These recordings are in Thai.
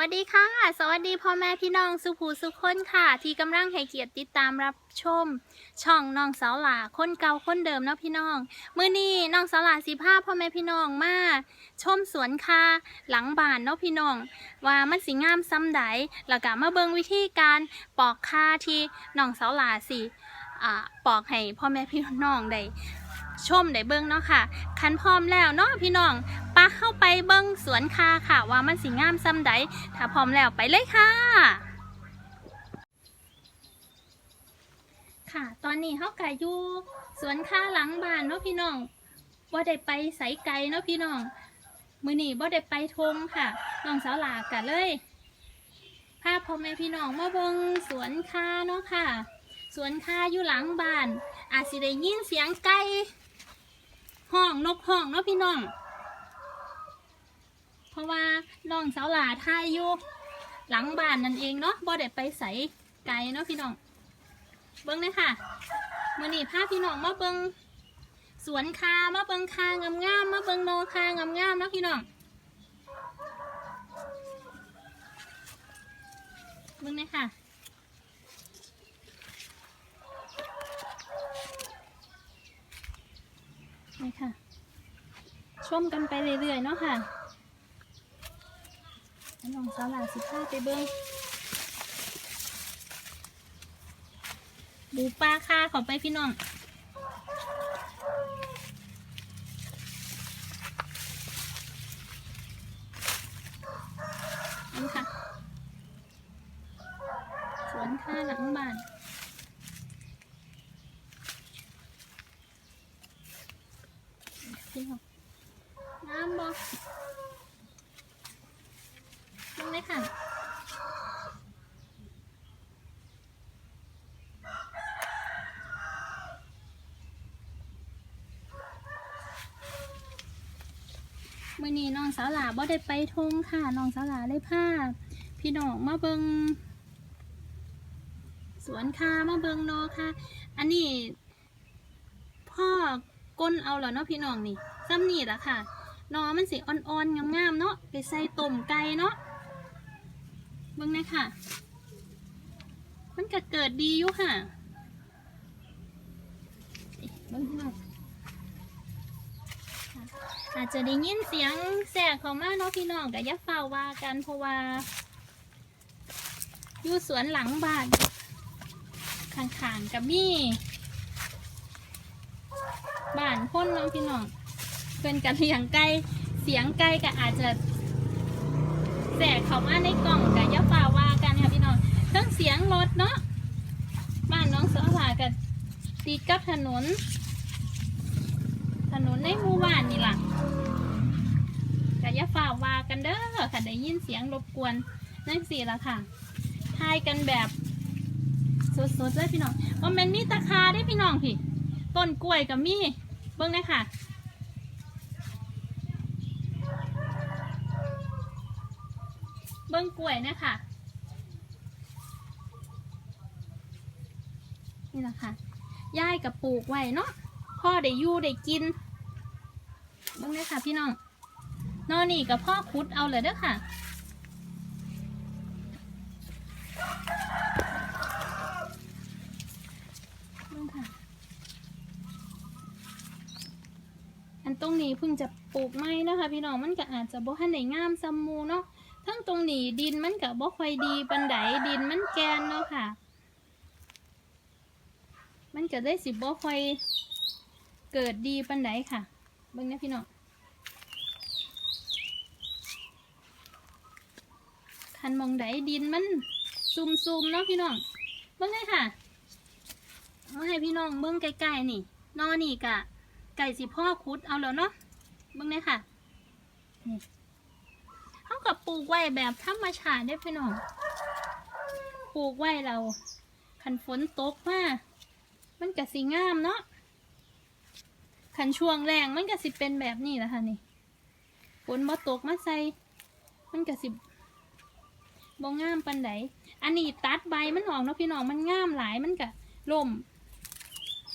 วัสดีค่ะ สวัสดีพ่อแม่พี่น้องสุภูสุคนค่ะ ที่กำลังให้เกียรติติดตามรับชม ช่องน้องสาวหลาคนเก่าคนเดิมเนาะพี่น้องมื้อนี้น้องสาวหลาสิพาพ่อแม่พี่น้องมาชมสวนคาหลังบ้านเนาะพี่น้อง ว่ามันสิงามซ้ำใดแล้วก็มาเบิ่งวิธีการปอกคาที่น้องสาวหลาสิอ่าปอกให้พ่อแม่พี่น้องได้ ชมได้เบิ่งเนาะค่ะ คันพร้อมแล้วเนาะพี่น้องปะเข้าไปเบิ่งสวนคาค่ะ ว่ามันสิงามซ้ำใดถ้าพร้อมแล้วไปเลยค่ะ ค่ะตอนนี้เขากะอยู่สวนคาหลังบ้านเนาะพี่น้องว่าได้ไปใสไกลเนาะพี่น้องมือนี้บ่ได้ไปทงค่ะน้องสาวหลากะเลยพาพ่อแม่พี่น้องมาเบิ่งสวนคาเนาะค่ะ สวนคาอยู่หลังบ้าน อาจสิได้ยินเสียงไก่ ห้องนกห้องเนาะพี่น้อง เพราะว่าน้องสาวหลาท่ายอยู่หลังบ้านนั่นเองเนาะบ่ได้ไปใสไกลเนาะพี่น้อง เบิ้งเลยค่ะมือนี้พาพี่น้องมาเบิ้งสวนคามาเบิ้งคางามงามมาเบิ้งโนคางามงามเนาะพี่น้องเบิ้งเลยค่ะ นี่ค่ะ ชมกันไปเรื่อยๆเนาะค่ะน้องสาวหลาสิพาไปเบิ้งดูปลาค่าขอไปพี่น้องนี่ค่ะ สวนค่าหลังบ้าน พี่น้องน้ำบอกลงเลยค่ะมื่อนี้น้องสาวหลาบ่ได้ไปทงค่ะน้องสาวหลาได้ผ้าพี่น้องมาเบิงสวนค่ะมาเบิงนอค่ะ อันนี้พ่อก้นเอาเหรอเนาะพี่น้องนี่ ซ้ำนี่ละค่ะนอมันสิอ่อนๆงามๆเนาะไปใส่ต้มไก่เนาะเบิ่งนะค่ะ มันก็เกิดดีอยู่ค่ะเบิ่งพี่น้อาจจะได้ยินเสียงแสกเขามาเนาะพี่น้องกับยักเฝ้าว่ากันเพราะว่าอยู่สวนหลังบ้านข้างๆกับมี่บ้านพ้นเนาะพี่น้อง เป็นกันเลี้ยงไก่เสียงไก่ก็อาจจะแสกเขามาในกล่องกับยักเฝ้าว่ากันค่ะพี่น้องเครื่องเสียงรถเนาะบ้านน้องเสือผากับติดกับถนน ถนนในหมู่บ้านนี่ล่ะกะอย่าฝ่าว่ากันเด้อค่ะได้ยินเสียงรบกวนนั่นสิละค่ะทายกันแบบสดๆเลยพี่น้องว่ามันมีตะคาได้พี่น้องพี่ต้นกล้วยกับมีเบิ้งนะค่ะ บิ้งกล้วยนะค่ะนี่แหละค่ะย่ายกับปลูกไว้เนาะพ่อได้ยู่ได้กินเบ้งเลยค่ะพี่น้องนอนนี่กับพ่อคุดเอาเลยเด้อค่ะเบิ่งค่ะอันตรงนี้เพิ่งจะปลูกไม้นะคะ พี่น้องมันก็อาจจะบ่ทันได้งามซัมมูเนาะ ตรงนี้ดินมันก็บ่ค่อยดีปันไดดินมันแกนเนาะค่ะ มันก็ได้สิบ่ค่อยเกิดดีปันไดค่ะเบิ่งนะพี่น้องคันมองไดดินมันซุมซุมๆเนาะพี่น้องเบิ่งเลยค่ะเอาให้พี่น้องเบิ่งใกล้ๆนี่นอนี่กะไก่สิพ่อคุดเอาแล้วเนาะเบิ่งเลยค่ะนี่ กับปลูกไว้แบบธรรมชาติได้พี่น้องปลูกไว้เราคันฝนตกมามันกะสีงามเนาะขันช่วงแรงมันก็สิเป็นแบบนี้แหละค่ะนี่ฝนบ่ตกมาใส่มันก็สิบ่งามปันไดอันนี้ตัดใบมันออกเนาะพี่น้องมันงามหลายมันก็ล่ม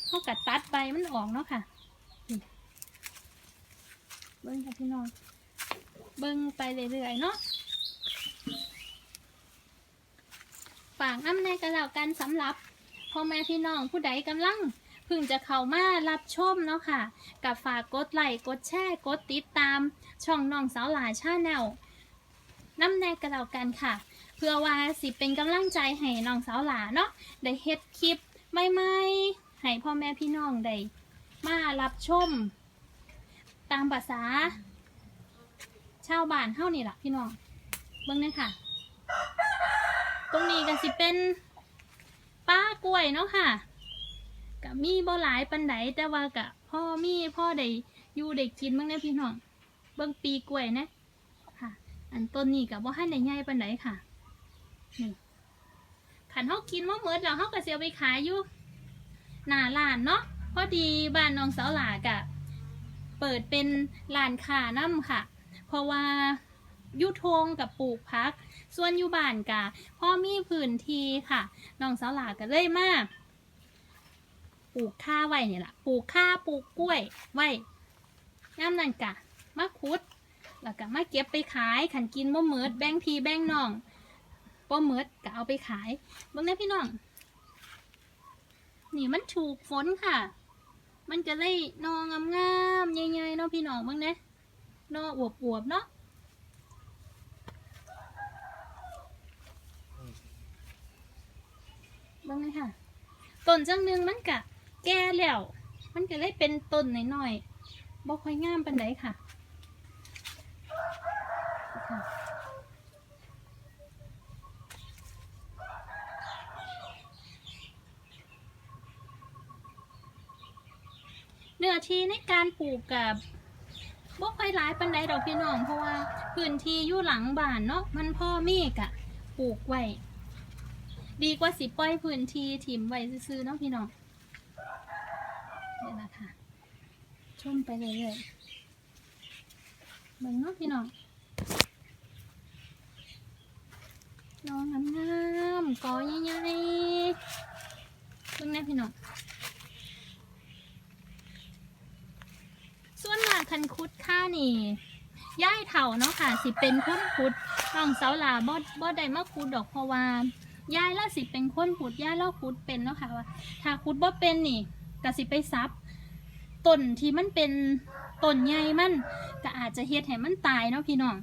เขากัตัดใบมันออกเนาะค่ะเบิ้งค่ะพี่น้อง เบิ้งไปเรื่อยๆเนาะฝากน้ำในกระเหล่ากันสำหรับพ่อแม่พี่น้องผู้ใดกำลังเพิ่งจะเข้ามารับชมเนาะค่ะ กับฝากกดไลค์กดแชร์กดติดตาม ช่องน้องสาวหลาชาแนลน้ำในกระเหล่ากันค่ะ เพื่อว่าสิเป็นกำลังใจให้น้องสาวหลาเนาะได้เฮ็ดคลิปใหม่ๆให้พ่อแม่พี่น้องได้มารับชม ตามภาษา ชาวบ้านเฮานี่ละพี่น้องเบิ่งเลยค่ะ ตรงนี้ก็สิเป็นป้ากล้วยเนาะค่ะก็มีบ่หลายปันไดแต่ว่าก็พ่อมีพ่อได้อยู่ได้กินเบิ่งนี่ยพี่น้องเบิ่งปีกล้วยนะค่ะ อันต้นนี้ก็บ่ทันได้ใหญ่ปันไดค่ะนี่ขันเฮากินบ่หมดแล้วเฮาก็เสิเอาไปขายอยู่หน้าร้านเนาะพอดีบ้านน้องสาวหลากะเปิดเป็นร้านค้านํค่ะ เพราะว่าอยุทงกับปลูกพัก ส่วนอยู่บ้านกะพ่อมีพื้นที่ค่ะน้องสาวหลาก็เลยมาปลูกข้าไว้เนี่ยแหละปลูกข้าปลูกกล้วยไว้ย่านั่นกะมาคุดแล้วก็มาเก็บไปขายขันกินบ่เมิดแบ่งพีแบ่งน้องบ่เมิดก็เอาไปขายบิ่งได้พี่น้องนี่มันถูกฝนค่ะ มันจะได้นองงามๆใหญ่ๆเนาะพี่น้องบิ่งเด้ นออวบๆเนาะบ้างเลยค่ะต้นจังหนึงมันกะ แก่แล้ว มันก็เลยเป็นต้นหน่อยๆบ่ค่อยงามปานใดค่ะค่ะเนื้อที่ในการปลูกกับ บ่ค่อยหลายปานใดดอกพี่น้อง เพราะว่าพื้นที่อยู่หลังบ้านเนาะมันพ่อมีกะปลูกไว้ดีกว่าสิปล่อยพื้นที่ถิ่มไว้ซื่อๆเนาะพี่น้องนี่แหละค่ะชมไปเรื่อยๆเบิ่งเนาะพี่น้องน้องงามๆกอใหญ่ๆเบิ่งแน่พี่น้อง ส่วนมากคันคุดค่านี่ย่ายเถาเนาะค่ะ สิเป็นคนคุดน้องเสาหลาบ่บ่ได้มาคุดดอกเพราะว่า ยายล่าสิเป็นคนขุดยายเล่าขุดเป็นเนาะค่ะว่า ถ้าขุดบ่เป็นนี่ก็สิไปซับต้นที่มันเป็นต้นใหญ่มันก็อาจจะเฮ็ดให้มันตายเนาะพี่น้อง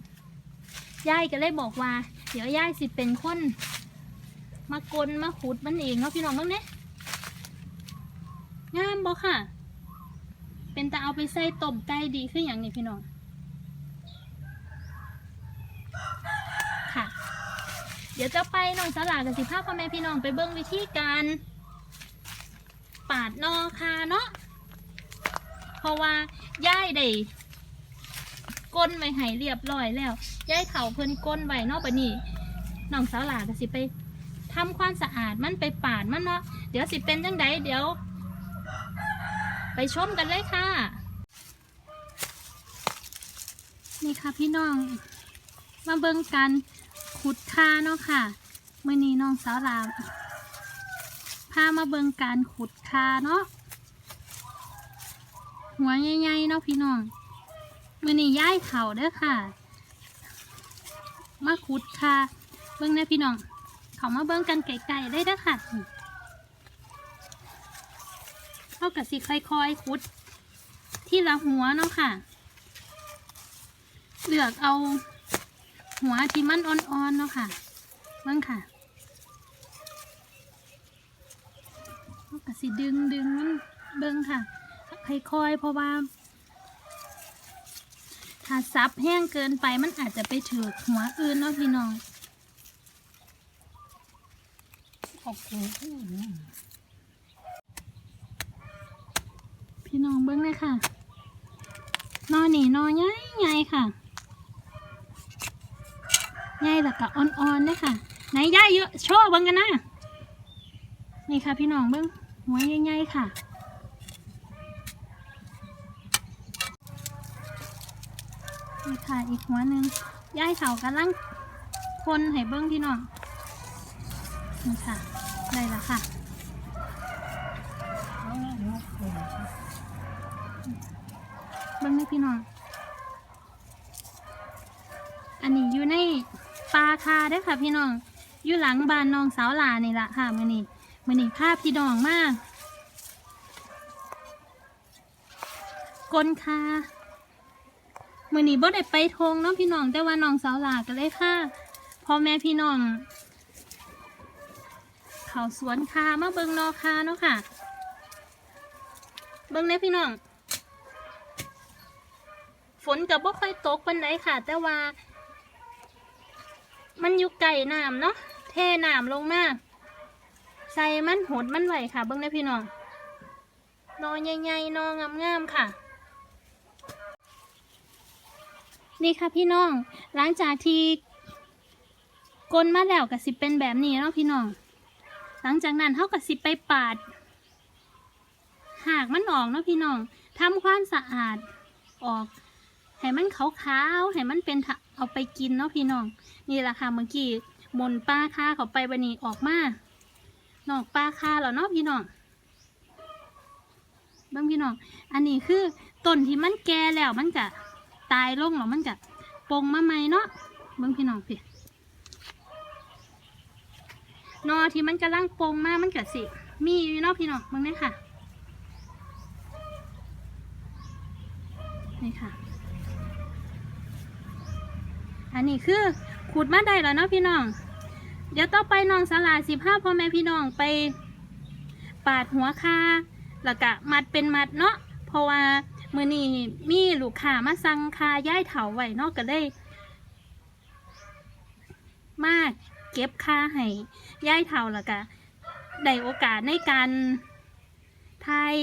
ยายก็เลยบอกว่า เดี๋ยวยายสิเป็นคนมากลมาขุดมันเองเนาะพี่น้องเบิ่งเด้งามบ่ค่ะ เป็นตาเอาไปใส่ต้มไก่ดีขึ้นอหย่างนี้พี่น้อง ค่ะ เดี๋ยวจะไปน้องสลากับสิภาพพ่อแม่พี่น้องไปเบิ้งวิธีการปาดนอคาเนาะ เพราะว่าย่ายได้ก้นไว้ให้เรียบร้อยแล้วย่ายเถาเพิ่นก้นไว้เนาะปะนี่น้องสาวหลาก็สิไปทำความสะอาดมันไปปาดมันเนาะ เดี๋ยวสิเป็นจังไดเดี๋ยว ไปชมกันเลยค่ะ นี่ค่ะพี่น้อง มาเบิ่งกันขุดค่าเนาะค่ะมื่อนี้น้องสาวรามพามาเบิงการขุดคาเนาะหัวใหญ่ๆเนาะพี่น้องมื่อนี้ย้ายเขาเด้อค่ะ มาขุดค่าเบิ้งนะพี่น้องเขามาเบิ้งกันไกลๆได้เด้อค่ะากะสิค่อยๆขุด ที่ละหัวเนาะค่ะ เลือกเอา หัวที่มันอ่อนๆเนาะค่ะเบิ่งค่ะเราก็สิดึงดึงมันเบิ่งค่ะค่อยๆเพราะว่าถ้าซับแห้งเกินไปมันอาจจะไปถือหัวอื่นเนาะพี่น้องขอบคุณที่หนู พี่น้องเบิ่งเลยค่ะนอนี่นอใหญ่ใหญ่ค่ะใหญ่แล้วก็อ่อนๆด้วยค่ะ ไหนย่าเยอะโชว์เบิ่งกันนะนี่ค่ะพี่น้องเบิ่งหัวใหญ่ๆค่ะนี่ค่ะอีกหัวหนึ่งย่ายเสากำลังคนให้เบิ้งพี่น้องนี่ค่ะได้แล้วค่ะ เอาละเนาะเออเบิ้งนี่พี่น้อง อันนี้อยู่ในปลาคาเด้ค่ะพี่น้อง อยู่หลังบ้านน้องสาวหลานี่ละค่ะมือนี้มือนี้ภาพพี่น้องมากกลคามือนี้บ่ได้ไปทงเนาะพี่น้องแต่ว่าน้องสาวหลาก็เลยค่ะพ่อแม่พี่น้องเขาสวนคามาเบิงนอคาเนาะค่ะ เบิงเด้พี่น้อง ฝนกับบ่ค่อยตกปานใดค่ะ แต่ว่า มันอยู่ไก่น้ำเนาะเทน้ำลงมาใส่มันหดมันไหวค่ะ เบิ้งได้พี่น้องนอใหญ่ๆนองามๆค่ะ นี่ค่ะพี่น้อง หลังจากที่กลนมาแล้วก็สิเป็นแบบนี้เนาะพี่น้อง หลังจากนั้นเขาก็สิไปปาด หากมันออกเนาะพี่น้องทำความสะอาดออก ให้มันขาวๆให้มันเป็นเอาไปกินเนาะพี่น้อง นี่แหละค่ะเมื่อกี้มนปลาคาเขาไปบันนี้ออกมานอกปลาคาแล้วเนาะพี่น้องเบ้งพี่น้อง อันนี้คือต้นที่มันแก่แล้วมันจะตายลงแล้วมันจะปงมาใหม่เนาะเบ้งพี่น้องพี่นอที่มันกำลังปงมากมันกะสิ มีอยู่เนาะพี่น้องเบ้งนี่ค่ะ นี่ค่ะ อันนี้คือขูดมาได้แล้วเนาะพี่น้อง เดี๋ยวต่อไปน้องสลาสิบห้าพ่อแม่พี่น้องไป ปาดหัวคาแล้วก็มัดเป็นมัดเนาะ เพราะว่ามือนี้มีลูกค้ามาสั่งคาย่ายเถาไว้เนาะก็ได้ มาเก็บคาให้ย่ายเถาแล้วก็ได้โอกาสในการทาย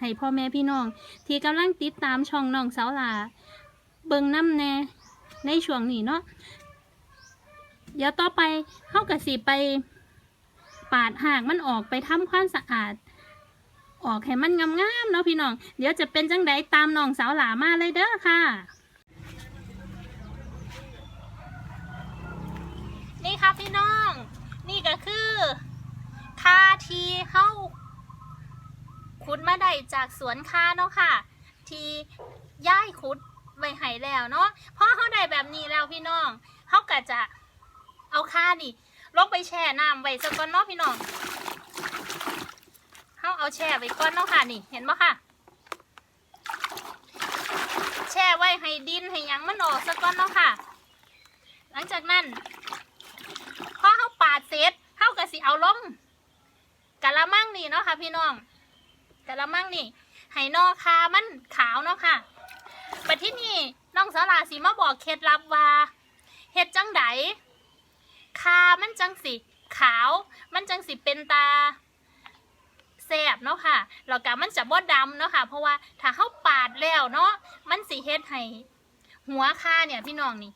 ให้พ่อแม่พี่น้อง ที่กำลังติดตามช่องน้องสาวหลาเบิ่งน้ำแน่ ในช่วงนี้เนาะเดี๋ยวต่อไปเขากะสิไป ปาดหากมันออกไปทำความสะอาด ออกให้มันงามๆเนาะพี่น้อง เดี๋ยวจะเป็นจังใดตามน้องสาวหลามาเลยเด้อค่ะ นี่ค่ะพี่น้อง นี่ก็คือคาทีเข้าขุดมาได้จากสวนคาเนาะค่ะ ทีย่ายขุด ไว้ให้แล้วเนาะพอเขาได้แบบนี้แล้วพี่น้องเขาก็จะเอาค่านี่ลงไปแช่น้ำไว้สักก่อนเนาะพี่น้องเขาเอาแช่ไว้ก่อนเนาะค่ะนี่ เห็นปะค่ะ แช่ไว้ให้ดินให้ยังมันออกสักก่อนเนาะค่ะ หลังจากนั้นพอเขาปาดเสร็จเขาก็สิเอาลงกะละมังนี่เนาะค่ะ พี่น้องกะละมังนี่ให้นอคามันขาวเนาะค่ะ บัดที่นี่น้องสาราสีมาบอกเคล็ดลับว่าเฮ็ดจังไดคามันจังสิขาว มันจังสิเป็นตาแสบเนาะค่ะแล้วก็มันจะบ่ดำเนาะค่ะ เพราะว่าถ้าเข้าปาดแล้วเนาะมันสิเฮ็ดให้หัวคาเนี่ยพี่น้องนี่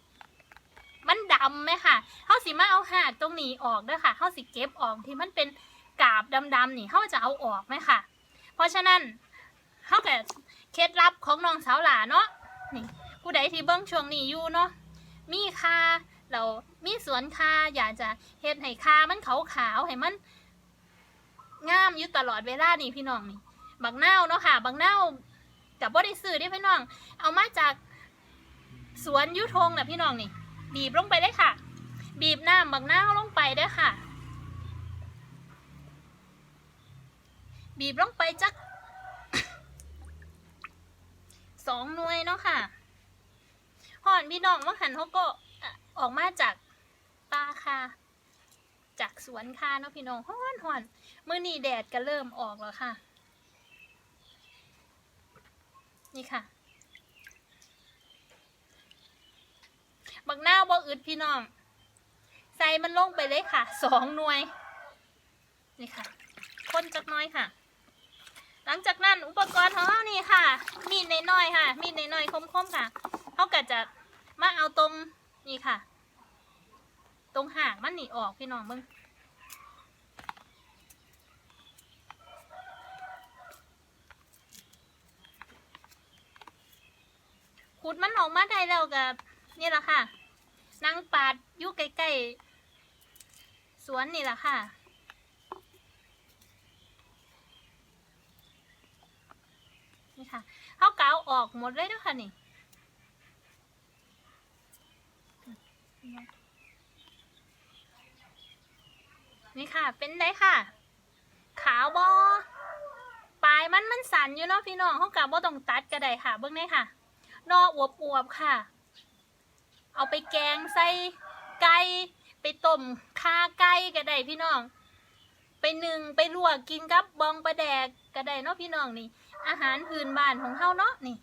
มันดำไหมค่ะเขาสิมาเอาหากตรงนี้ออกด้อค่ะเขาสิเก็บออกที่มันเป็นกาบดำๆนี่เขาจะเอาออกไหมค่ะ เพราะฉะนั้น เขาก็เคล็ดลับของน้องสาวหลาเนาะนี่ผู้ใดที่เบิ้งช่วงนี้อยู่เนาะมีคาเรามีสวนคาอยากจะเฮ็ดให้คามันขาวขาวให้มันงามอยู่ตลอดเวลานี่พี่น้องนี่บักเน่าเนาะค่ะบักเน่ากับบ่ได้ซื้อเด้พี่น้อง เอามาจากสวนยุทงนะพี่น้องนี่ บีบลงไปได้ค่ะ บีบน้ำบักเน่าลงไปได้ค่ะ บีบลงไปจัก สองหน่วยเนาะค่ะห่อนพี่น้องว่าหันเขาก็ออกมาจากป่าค่ะ จากสวนค่ะเนาะพี่น้องห่อนห่อนเมื่อนี้แดดก็เริ่มออกแล้วค่ะ นี่ค่ะ บักหน้าบ่อึดพี่น้อง ใส่มันลงไปเลยค่ะ สองหน่วย นี่ค่ะ คนจักน้อยค่ะ หลังจากนั้นอุปกรณ์ของเรานี่ค่ะ มีดน้อยๆค่ะ มีดน้อยๆคมๆค่ะเขาก็จะมาเอาตรงนี่ค่ะ ตรงห่างมันหนีออกพี่น้องมึงขุดมันออกมาได้แล้วกับนี่แหละค่ะนางปาดยู่ใกล้ๆสวนนี่แหละค่ะ นี่ค่ะเขาเกาออกหมดเลยนะคะนี่นี่ค่ะ เป็นได้ค่ะ ขาวบอปลายมันมันสันอยู่เนาะพี่น้องเขากับว่ต้องตัดก็ได้ค่ะ เบื้องนี้ค่ะ นออวบอวบๆค่ะ เอาไปแกงใส่ไก่ไปต้มคาไก่ก็ได้พี่น้อง ไปหนึ่งไปลวกกินกับบองปลาแดกก็ได้เนาะพี่น้องนี่ อาหารพื้นบ้านของเฮาเนาะนี่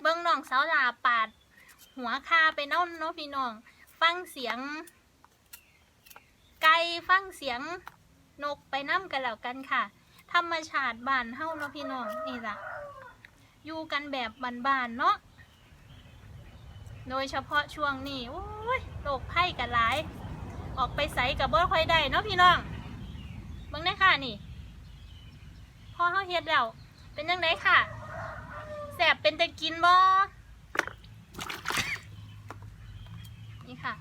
เบิ้งน้องสาวลาปาด หัวคาไปเนาะเนาะพี่น้อง ฟังเสียง ไก่ฟังเสียงนกไปน้ำกันแล้วกันค่ะ ธรรมชาติบ้านเฮาเนาะพี่น้องนี่ล่ะ อยู่กันแบบบ้านๆเนาะโดยเฉพาะช่วงนี้โอ้ยโรคไข้กันหลาย ออกไปใส่กับบ่ค่อยได้เนาะพี่น้อง เบิ่งได้ค่ะนี่ พอเฮาเฮ็ดแล้ว เป็นยังไงค่ะ แสบเป็นตะกินบ่ นี่ค่ะ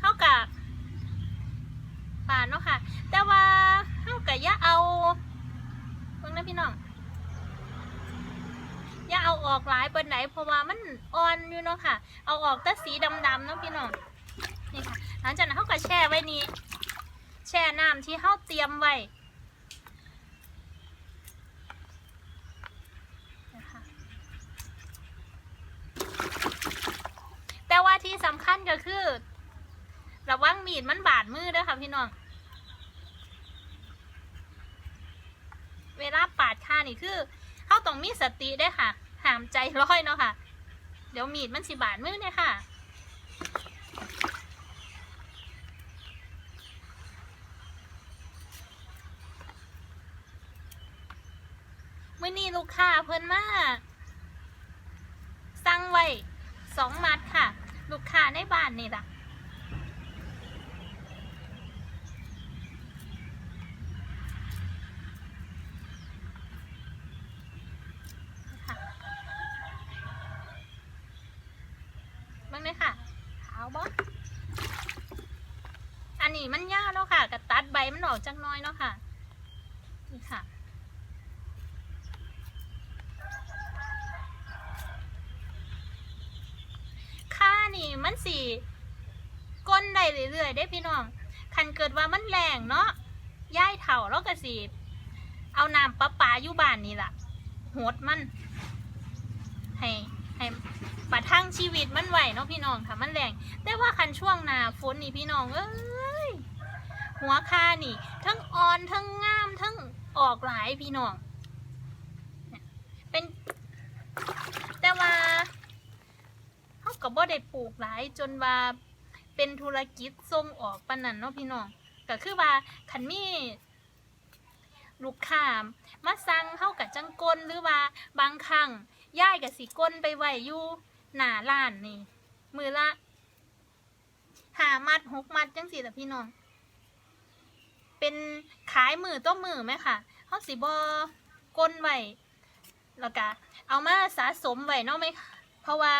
เท่ากับป่านเนาะค่ะ แต่ว่าเท่ากับอย่าเอาเพิ่งนะพี่น้อง อย่าเอาออกหลายเปิดไหนเพราะว่ามัน อนอยู่เนาะค่ะ เอาออกแต่สีดำๆเนาะพี่น้องนี่ค่ะ หลังจากนั้นเขาก็แช่ไว้นี้ แช่น้ำที่เขาเตรียมไว้นะคะแต่ว่าที่สำคัญก็คือ ระวังมีดมันบาดมือด้อค่ะพี่น้อง เวลาปาดค่านี่คือเขาต้องมีสติได้ค่ะห้ามใจร้อยเนาะค่ะ เดี๋ยวมีดมันสิบาดมือเนี่ยค่ะ มื่อนี้ลูกค้าเพิ่นมาสั่งไว้สองมัดค่ะ ลูกค้าในบ้านนี่ล่ะค่ะเบ้างเลยค่ะขาวบออันนี้มันยาวแล้วค่ะกระตัดใบมันออกจักหน้อยเนาะค่ะ นี่ค่ะ ค่านี่มันสีก้นได้เรื่อยๆได้พี่น้อง คันเกิดว่ามันแร งเนาะย่ายเถ่าแล้วก็สีเอาน้ำประปาอยู่บ้านนี่ล่ะโหดมัน ให้ให้ประทังชีวิตมันไหวเนาะพี่น้องค่ะมันแรงแต่ว่าคันช่วงหนาฝนนี่พี่น้องเอ้ยหัวคานี่ ทั้งอ่อนทั้งงามทั้งออกหลายพี่น้องเป็น แต่ว่าเขาก็บ่ได้ปลูกหลายจนว่าเป็นธุรกิจส่งออกปานนั้นเนาะพี่น้อง ก็คือว่าคันมีลูกค้ามาสั่งเขากับจังกลหรือว่าบางครั้งย่ายกับสิกลไปไหวอยู่หนาร้านนี่ มือละหามัดหกมัดจังสิล่พี่น้อง เป็นขายมือต้มมือไหมค่ะเขาสิบอกลไหวแล้วก็เอามาสะสมไหวเนาะไหมเพราะว่า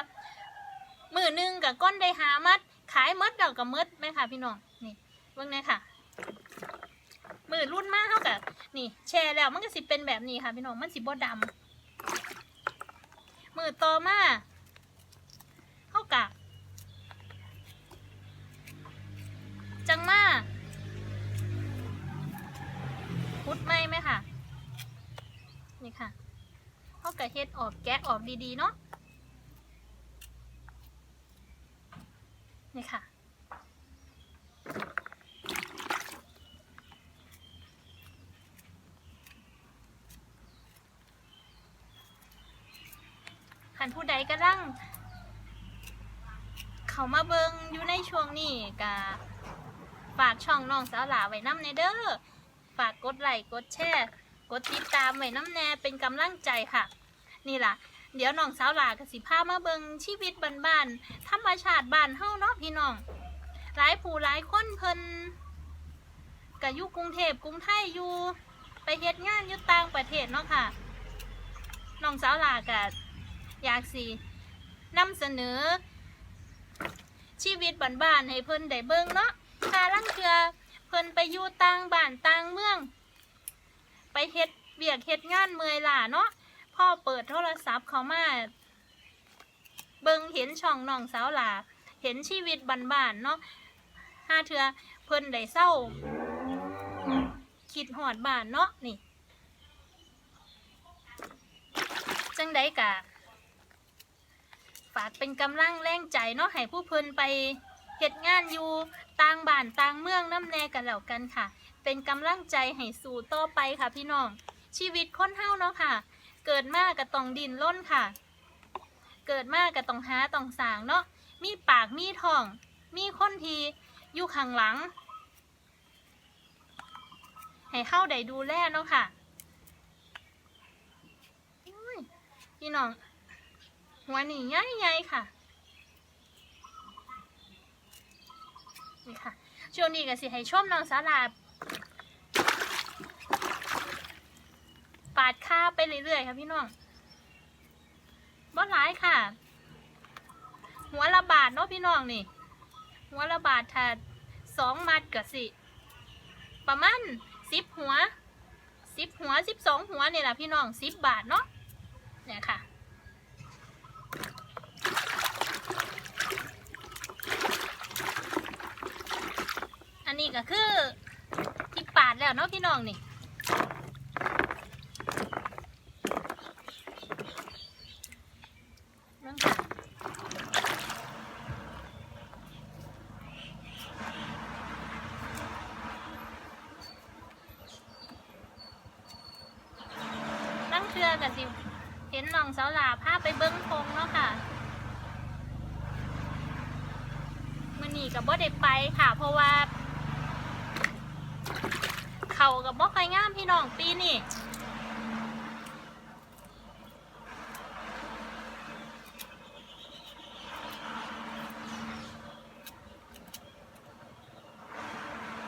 มือหนึ่งกับก้นได้หามัด ขายมัดเดากับมัดไหมคะพี่น้องนี่เบิ่งนี่ยค่ะ มือรุ่นมากเท่ากับนี่ แชร์แล้วมันก็สิเป็นแบบนี้ค่ะพี่น้องมันสิบ่ดำมือต่อมาเท่ากับจังมาพุดไหมไหมค่ะ นี่ค่ะเท่ากับเฮ็ดออกแกะออกดีๆเนาะ นี่ค่ะ ขันผู้ใดก็ร่งเขามาเบิงอยู่ในช่วงนี้กะฝากช่องน้องสาวหลาไว้น้ำในเด้อฝากกดไลค์กดแชร์กดติดตามไว้น้ำแน่เป็นกำลังใจค่ะ นี่ล่ะ เดี๋ยวน้องสาวหลากับสิพามาเบิงชีวิตบ้านๆธรรมชาติบ้านเฮาเนาะพี่น้องหลายผู้หลายคนเพิ่นก็อยู่กรุงเทพกรุงไทยอยู่ไปเฮ็ดงานอยู่ต่างประเทศเนาะค่ะน้องสาวหลาก็อยากสินำเสนอ ชีวิตบ้านๆให้เพิ่นได้เบิ่งเนาะถ้าลังเทือเพิ่นไปอยู่ต่างบ้านต่างเมือง ไปเฮ็ดเวียกเฮ็ดงานเมื่อยล้าเนาะพ่อเปิดโทรศัพท์เขามาเบิ่งเห็นช่องน้องสาวหลาเห็นชีวิตบ้านๆเนาะห้าเทือเพิ่นได้เศร้าคิดหอดบ้านเนาะนี่ จังไดกะ ฝากเป็นกำลังแรงใจเนาะให้ผู้เพิ่นไปเฮ็ดงานอยู่ต่างบ้านต่างเมืองน้ำแน่กันแล้วกันค่ะ เป็นกำลังใจให้สู่ต่อไปค่ะพี่น้อง ชีวิตคนเฮาเนาะค่ะ เกิดมาก็ต้องดินล้นค่ะ เกิดมาก็ต้องหาต้องสางเนาะมีปากมีท้อง มีคนทีอยู่ข้างหลัง ให้เข้าได้ดูแลเนาะค่ะพี่น้อง หัวนี่ใหญ่ๆค่ะ นี่ค่ะ ช่วงนี้ก็สิให้ชมน้องสาลาปาดข้าไปเรื่อยๆค่ะพี่น้องบ่หลายค่ะ หัวละบาทเนาะพี่น้องนี่ หัวละบาทถ้าสองมัดก็สิ ประมาณสิบหัวสิบหัวสิบสองหัวเนี่ยแหละพี่น้องสิบบาทเนาะเนี่ยค่ะ นี้ก็คือที่ปาดแล้วเนาะพี่น้องนี่เรื่องค่ะตั้งเครือกันสิ เห็นน้องสาวหลาพาไปเบิ้งพงเนาะค่ะมื่อนี้กับบ่ได้ไปค่ะ เพราะว่า เขากั บบ่ค่อยงามพี่น้องปีนี้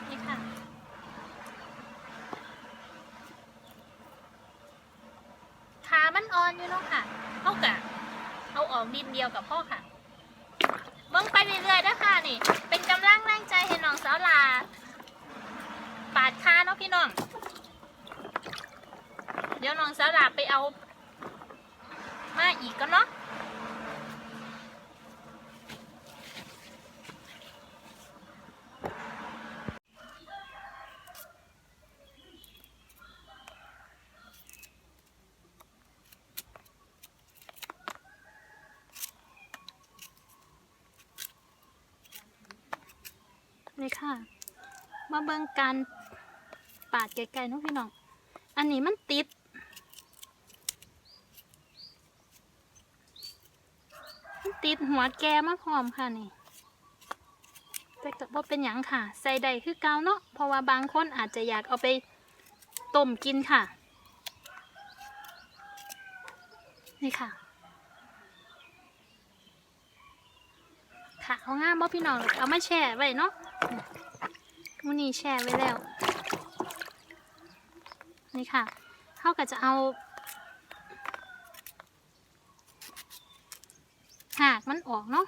นี่ค่ะ ขามันอ่อนอยู่เนาะค่ะเท่ากับเอาออกดินเดียวกับพ่อค่ะเบิ่งไปเรื่อยๆนะค่ะนี่ เป็นกำลังแรงใจให้น้องสาวลา ปาดขาเนาะพี่น้อง เดี๋ยวน้องสาวลาไปเอา มาอีกก็เนาะนี่ค่ะ มาเบิ่งการ ปาดไกลๆเนาะพี่น้อง อันนี้มันติด มันติดหัวแกมาพร้อมค่ะนี่แต่ก็บ่เป็นหยังค่ะ ใส่ใดคือเกาเนาะ เพราะว่าบางคนอาจจะอยากเอาไปต้มกินค่ะ นี่ค่ะค่ะเอาง่ามบ่พี่น้องเอามาแช่ไว้เนาะมูนี่แช่ไว้แล้ว นี่ค่ะเขาก็จะเอาหากมันออกเนาะ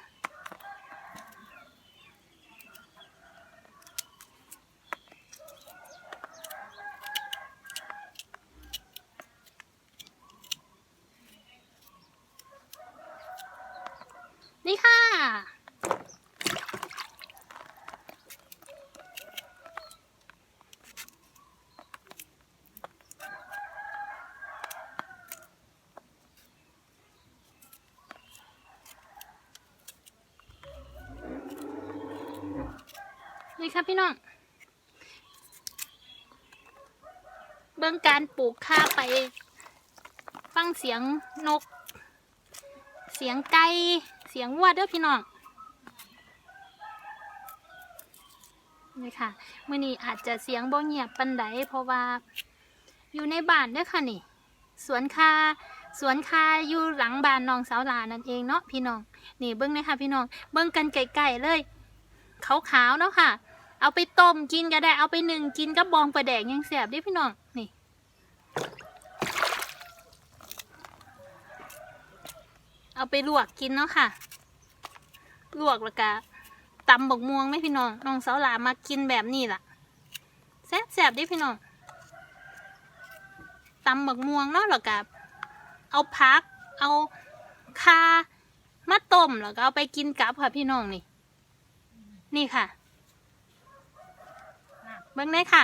นี่ค่ะีครับพี่น้อง เบื้องการปลูกข้าไป ฟังเสียงนก เสียงไก่ เสียงวัวเด้อพี่น้องนี่ค่ะมื่อนี้อาจจะเสียงบ่เงียบปันไดเพราะว่าอยู่ในบ้านด้อค่ะนี่ สวนคาสวนคาอยู่หลังบ้านน้องสาวลานั่นเองเนาะพี่น้องนี่เบิ้งเลยค่ะพี่น้องเบิ้งกันไกลๆเลยขาวๆเนาะค่ะ เอาไปต้มกินก็ได้เอาไปหนึ่งกินกับบองปลาแดกยังแสบด้พี่น้องนี่เอาไปลวกกินเนาะค่ะ ลวกแล้วก็ตำบกม่วงไหมพี่น้องน้องสาวหลามากินแบบนี้ล่ะแซ่บๆเด้พี่น้องตำบกม่วงเนาะแล้วก็เอาพัก เอาคามาต้มแล้วก็เอาไปกินกับค่ะพี่น้องนี่ นี่ค่ะ เบิ่งได้ค่ะ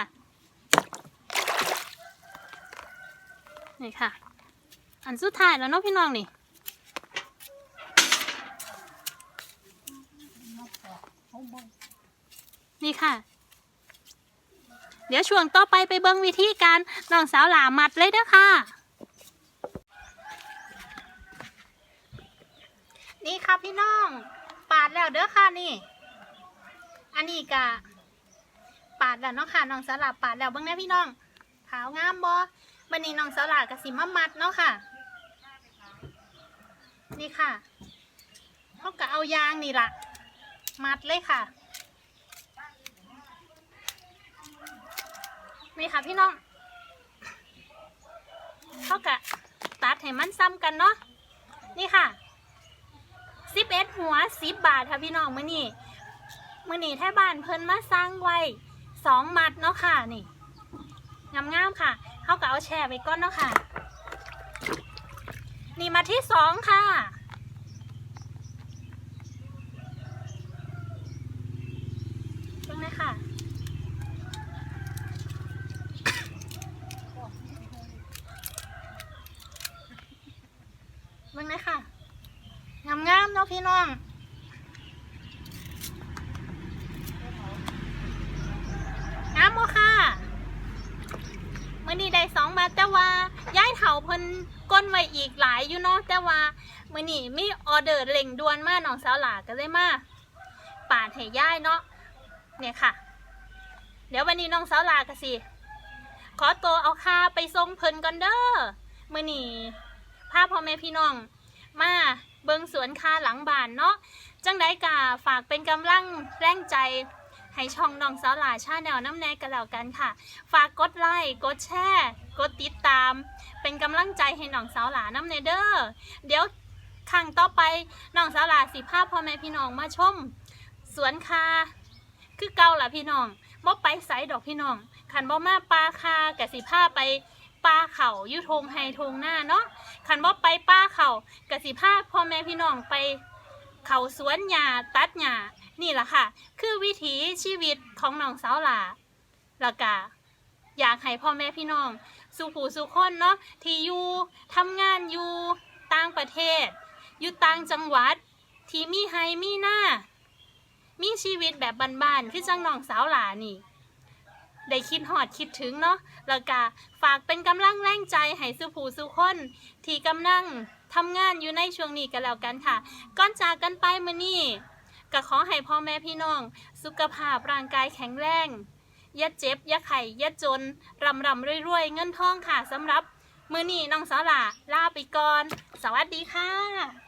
นี่ค่ะ อันสุดท้ายแล้วเนาะพี่น้องนี่นี่ค่ะ เดี๋ยวช่วงต่อไปไปเบิ่งวิธีการน้องสาวหลามัดเลยเด้อค่ะ นี่ค่ะพี่น้อง ปาดแล้วเด้อค่ะนี่ อันนี้กะาดแล้วเนาะค่ะน้องสาวหลาปาดแล้วบิ่งน่พี่น้องขาวงามบ่บันนี้น้องสาวหลากะสิมามัดเนาะค่ะ นี่ค่ะเขากะเอายางนี่ละมัดเลยค่ะนี่ค่ะพี่น้องเขากะตัดให้มันซ้ำกันเนาะนี่ค่ะสิบเอ็ดหัวสิบบาทค่ะพี่น้องมื่อนี้มื่อนี้แท่บ้านเพิ่นมาสร้างไว้ สองมัดเนาะค่ะนี่งามๆค่ะเขาก็เอาแช่ไว้ก้อนเนาะค่ะ นี่มาที่สองค่ะตรงนี้ค่ะเบิ่งเลยค่ะ งามๆเนาะพี่น้องามบ่ค่ะมื่อนี้ได้สองมา แต่ว่าย้ายเถาเพิ่นก้นไว้อีกหลายอยู่เนาะแต่ว่ามื่อนี้มีออเดอร์เร่งด่วนมาน้องสาวหลาก็เลยมาปาดให้ย้ายเนาะเนี่ยค่ะ เดี๋ยววันนี้น้องสาวหลากะสิขอตัวเอาค่าไปส่งเพิ่นก่อนเด้อมื่อนี้พาพ่อแม่พี่น้องมาเบิงสวนคาหลังบ้านเนาะจังไดกาฝากเป็นกำลังแรงใจ ให้ช่องน้องสาวหลาชาแนวน้ำแน่กันแล้วกันค่ะ ฝากกดไลค์กดแชร์กดติดตาม เป็นกำลังใจให้น้องสาวหลาน้ำเนเด้อเดี๋ยวครั้งต่อไปน้องสาวหลาสิพาพ่อแม่พี่น้องมาชม สวนคา คือเก่าล่ะพี่น้องบ่ไปไสดอกพี่น้องขันบ่มาปลาคากะสิพาไปปลาเขายุทงไฮทงหน้าเนาะขันบ่ไปปลาเขากะสิพาพ่อแม่พี่น้องไป เขาสวนหญ้าตัดหญ้านี่แหละค่ะ คือวิถีชีวิตของน้องสาวหลาแล้วก็อยากให้พ่อแม่พี่น้องสู่ผู้สู่คนเนาะที่อยู่ทำงานอยู่ต่างประเทศ อยู่ต่างจังหวัด ที่มีไฮมีหน้า มีชีวิตแบบบ้านๆคือจังน้องสาวหลานี่ได้คิดหอดคิดถึงเนาะแล้วก็ฝากเป็นกำลังแรงใจให้สุผูสุคนที่กำลัง ทำงานอยู่ในช่วงนี้กันแล้วกันค่ะ ก่อนจากกันไปมื้อนี้ก็ขอให้พ่อแม่พี่น้อง สุขภาพร่างกายแข็งแรงอย่าเจ็บอย่าไข่อย่าจนรำรำรวยๆ เงินทองค่ะสำหรับ มื้อนี้น้องสาวหลาลาไปก่อน สวัสดีค่ะ